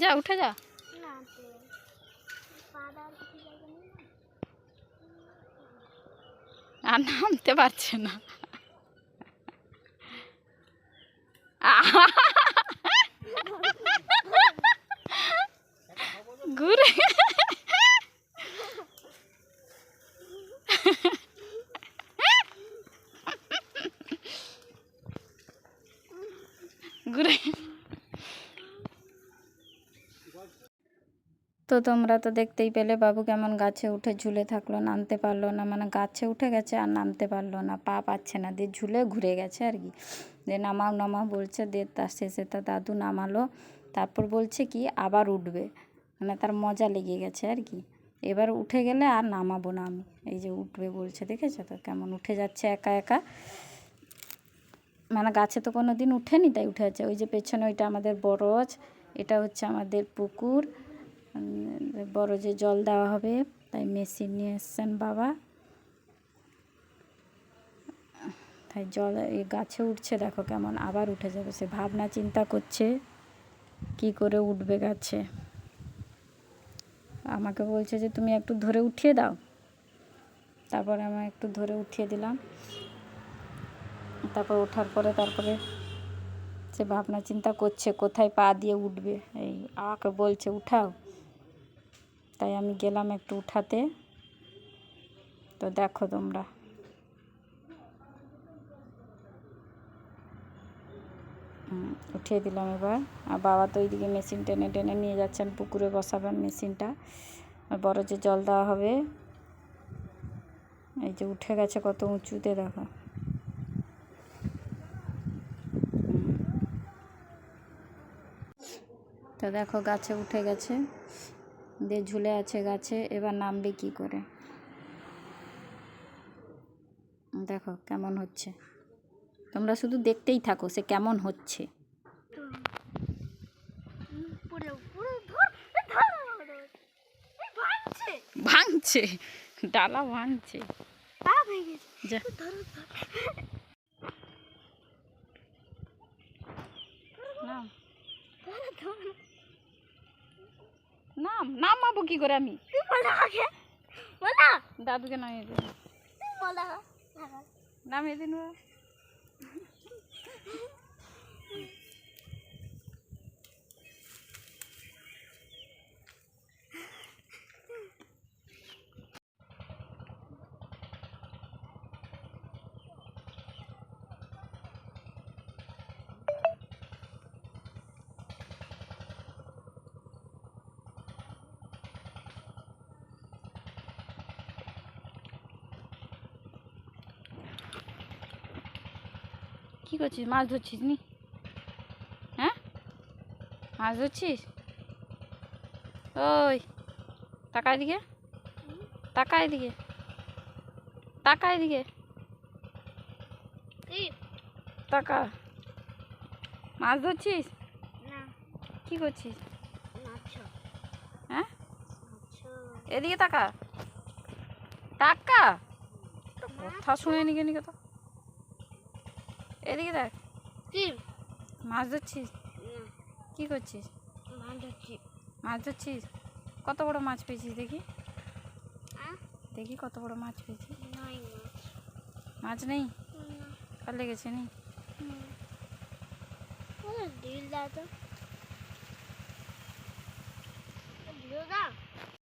যা উঠে যা। আর নামতে পারছে না। ঘুরে। ঘুরে। তো তোমরা তো দেখতেই পেলে, বাবু কেমন গাছে উঠে ঝুলে থাকল, নামতে পারল না। মানে গাছে উঠে গেছে আর নামতে পারল না, পা পাচ্ছে না, দিয়ে ঝুলে ঘুরে গেছে আর কি। দিয়ে নামাও নামাও বলছে, দিয়ে তার শেষে তার দাদু নামালো। তারপর বলছে কি, আবার উঠবে। মানে তার মজা লেগে গেছে আর কি। এবার উঠে গেলে আর নামাবো না আমি। এই যে উঠবে বলছে, দেখেছ তো কেমন উঠে যাচ্ছে একা একা? মানে গাছে তো কোনো দিন উঠেনি, তাই উঠে যাচ্ছে। ওই যে পেছনে ওইটা আমাদের বরজ, এটা হচ্ছে আমাদের পুকুর। বড় যে জল দেওয়া হবে, তাই মেশিন নিয়ে এসছেন বাবা। তাই জল এই গাছে উঠছে, দেখো কেমন আবার উঠে যাবে। সে ভাবনা চিন্তা করছে, কি করে উঠবে গাছে? আমাকে বলছে যে, তুমি একটু ধরে উঠিয়ে দাও। তারপরে আমি একটু ধরে উঠিয়ে দিলাম। তারপর ওঠার পরে তারপরে সে ভাবনা চিন্তা করছে, কোথায় পা দিয়ে উঠবে? এই আমাকে বলছে, উঠাও। তাই আমি গেলাম একটু উঠাতে। তো দেখো তোমরা। উঠিয়ে দিলাম এবার। আর বাবা তো ওইদিকে মেশিন টেনে টেনে নিয়ে যাচ্ছেন, পুকুরে বসাবেন মেশিনটা। আর বড় যে জল দেওয়া হবে, এই যে উঠে গেছে কত উঁচুতে, দেখো। তো দেখো গাছে উঠে গেছে। দিয়ে ঝুলে আছে গাছে এবার নামবে কি করে? দেখো কেমন হচ্ছে। তোমরা শুধু দেখতেই থাকো সে কেমন হচ্ছে। ভাঙছে। ডালা ভাঙছে। যা ধর ধর নাম ধর ধর নাম নামাবো কি করে আমি? দাদুকে নামিয়ে দিন। নামিয়ে দিন কি করছিস মাছ ধরছিস নি? হ্যাঁ? মাছ ধরছিস? ওই টাকা এদিকে। টাকা এদিকে। টাকা এদিকে। টাকা মাছ ধরছিস? কি করছিস? হ্যাঁ? এদিকে টাকা টাকা তো কথা শুনে নি কেন কথা এদিকে দেখ। কি? মাছ ধরছিস? কি করছিস? মাছ ধরছি। মাছ ধরছিস? কত বড় মাছ পেয়েছিস দেখি? দেখি কত বড় মাছ পেয়েছিস। মাছ। নেই? ভালো লেগেছে নি? দিল তো।